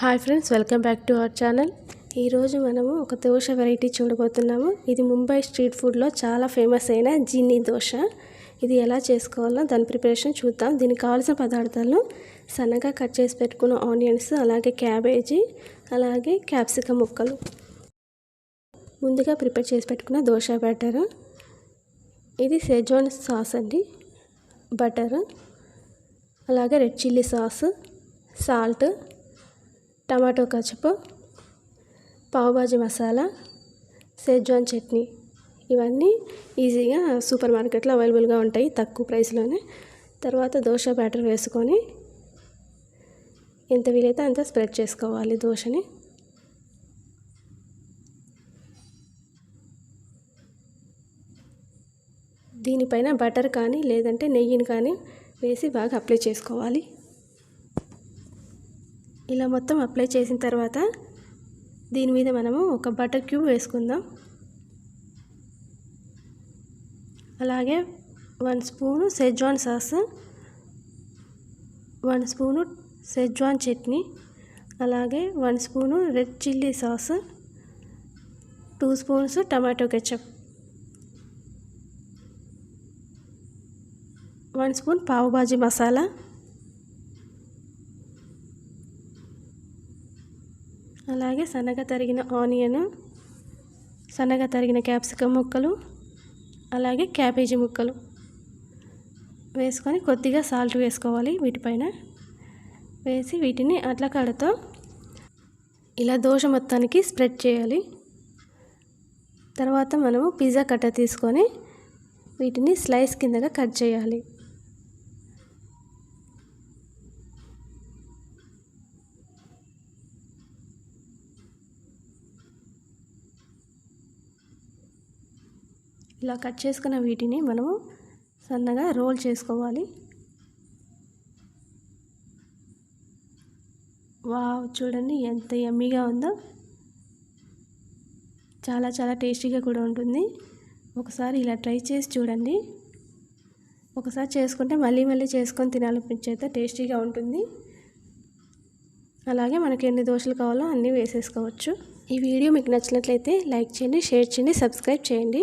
Hi friends welcome back to our channel. ఈరోజు మనము ఒక దోశ వెరైటీ చూడబోతున్నాము. ఇది ముంబై స్ట్రీట్ ఫుడ్లో చాలా ఫేమస్ అయిన జిన్ని దోశ. ఇది ఎలా చేసుకోవాలో దాని ప్రిపరేషన్ చూద్దాం. దీనికి కావాల్సిన పదార్థాలు సన్నగా కట్ చేసి పెట్టుకున్న ఆనియన్స్ అలాగే క్యాబేజీ అలాగే క్యాప్సికమ్ ముక్కలు. ముందుగా ప్రిపేర్ చేసి పెట్టుకున్న దోశ బ్యాటర్. ఇది సెజోన్ సాస్ అండి. బటర్. అలాగే red chilli sauce salt tomato ketchup pav bhaji masala Schezwan chutney. ఇవన్నీ ఈజీగా సూపర్ మార్కెట్లో అవైలబుల్గా ఉంటాయి తక్కువ ప్రైస్లోనే. తర్వాత దోశ బ్యాటర్ వేసుకొని ఎంత వీలైతే అంత స్ప్రెడ్ చేసుకోవాలి దోశని. దీనిపైన బటర్ కానీ లేదంటే నెయ్యిని కానీ వేసి బాగా అప్లై చేసుకోవాలి. ఇలా మొత్తం అప్లై చేసిన తర్వాత దీని మీద మనము ఒక బటర్ క్యూబ్ వేసుకుందాం. అలాగే one spoon schezwan sauce one spoon schezwan chutney అలాగే one spoon red chilli sauce two spoons tomato ketchup one spoon pav bhaji masala అలాగే సన్నగా తరిగిన ఆనియన్ సన్నగా తరిగిన క్యాప్సికమ్ ముక్కలు అలాగే క్యాబేజీ ముక్కలు వేసుకొని కొద్దిగా సాల్ట్ వేసుకోవాలి వీటిపైన. వేసి వీటిని అట్ల కాడతో ఇలా దోశ మొత్తానికి స్ప్రెడ్ చేయాలి. తర్వాత మనము పిజ్జా కట్ట తీసుకొని వీటిని స్లైస్ కిందగా కట్ చేయాలి. ఇలా కట్ చేసుకున్న వీటిని మనము సన్నగా రోల్ చేసుకోవాలి. వావ్ చూడండి ఎంత ఎమ్మీగా ఉందో. చాలా చాలా టేస్టీగా కూడా ఉంటుంది. ఒకసారి ఇలా ట్రై చేసి చూడండి. ఒకసారి చేసుకుంటే మళ్ళీ మళ్ళీ చేసుకొని తినాలనిపించేంత టేస్టీగా ఉంటుంది. అలాగే మనకి ఎన్ని దోశలు కావాలో అన్నీ వేసేసుకోవచ్చు. ఈ వీడియో మీకు నచ్చినట్లయితే లైక్ చేయండి షేర్ చేయండి సబ్స్క్రైబ్ చేయండి.